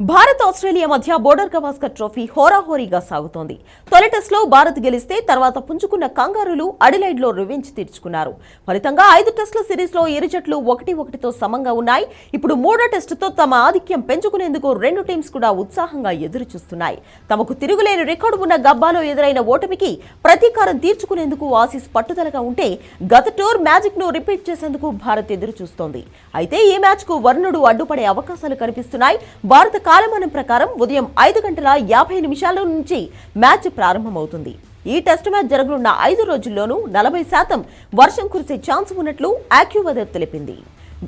Bharat Australia మధ్య border Gavaskar trophy హోరాహోరీగా సాగుతోంది. తొలి టెస్ట్లో భారత్ గెలిస్తే తర్వాత పుంజుకున్న కంగారులు అడిలైడ్లో రివెంజ్ తీర్చుకున్నారు. ఫలితంగా ఐదు టెస్టుల సిరీస్లో ఇరు జట్లు ఒకటి ఒకటితో సమంగా ఉన్నాయి. ఇప్పుడు మూడో టెస్టుతో తమ ఆధిక్యం పెంచుకునేందుకు రెండు టీమ్స్ కూడా ఉత్సాహంగా ఎదురుచూస్తున్నాయి. తమకు తిరుగులేని రికార్డు ఉన్న గబ్బాలో ఎదురైన ఓటమికి ప్రతీకారం తీర్చుకునేందుకు ఆసీస్ పట్టుదలగా ఉంటే గత టూర్ మ్యాజిక్ను రిపీట్ చేసేందుకు భారత్ ఎదురుచూస్తోంది. అయితే ఈ మ్యాచ్కు వర్ణుడు వరుణుడు అడ్డుపడే అవకాశాలు కనిపిస్తున్నాయి. భారత కాలమానం ప్రకారం ఉదయం ఐదు గంటల యాభై నిమిషాల నుంచి మ్యాచ్ ప్రారంభమవుతుంది. ఈ టెస్ట్ మ్యాచ్ జరగనున్న ఐదు రోజుల్లోనూ నలభై శాతం వర్షం కురిసే ఛాన్స్ ఉన్నట్లు యాక్యువెదర్ తెలిపింది.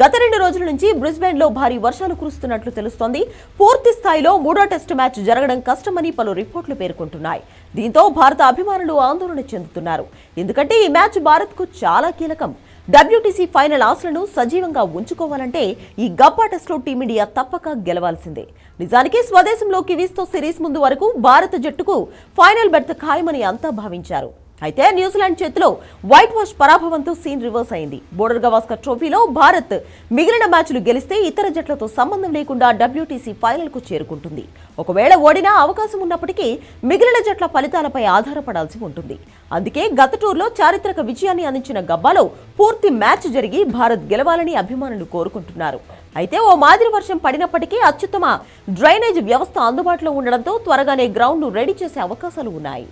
గత రెండు రోజుల నుంచి బ్రిస్బెన్లో భారీ వర్షాలు కురుస్తున్నట్లు తెలుస్తోంది. పూర్తి స్థాయిలో మూడో టెస్టు మ్యాచ్ జరగడం కష్టమని పలు రిపోర్ట్లు పేర్కొంటున్నాయి. దీంతో భారత అభిమానులు ఆందోళన చెందుతున్నారు. ఎందుకంటే ఈ మ్యాచ్ భారత్కు చాలా కీలకం. డబ్ల్యూటీసీ ఫైనల్ ఆశలను సజీవంగా ఉంచుకోవాలంటే ఈ గబ్బా టెస్ట్లో టీమిండియా తప్పక గెలవాల్సిందే. నిజానికి స్వదేశంలో కివీస్తో సిరీస్ ముందు వరకు భారత జట్టుకు ఫైనల్ బెర్త్ ఖాయమని అంతా భావించారు. అయితే న్యూజిలాండ్ చేతిలో వైట్ వాష్ పరాభవంతో సీన్ రివర్స్ అయింది. బోర్డర్ గవాస్కర్ ట్రోఫీలో భారత్ మిగిలిన మ్యాచ్లు గెలిస్తే ఇతర జట్లతో సంబంధం లేకుండా డబ్ల్యూటీసీ ఫైనల్కు చేరుకుంటుంది. ఒకవేళ ఓడినా అవకాశం ఉన్నప్పటికీ మిగిలిన జట్ల ఫలితాలపై ఆధారపడాల్సి ఉంటుంది. అందుకే గత టూర్లో చారిత్రక విజయాన్ని అందించిన గబ్బాలో పూర్తి మ్యాచ్ జరిగి భారత్ గెలవాలని అభిమానులు కోరుకుంటున్నారు. అయితే ఓ మాదిరి వర్షం పడినప్పటికీ అత్యుత్తమ డ్రైనేజ్ వ్యవస్థ అందుబాటులో ఉండడంతో త్వరగానే గ్రౌండ్ను రెడీ చేసే అవకాశాలు ఉన్నాయి.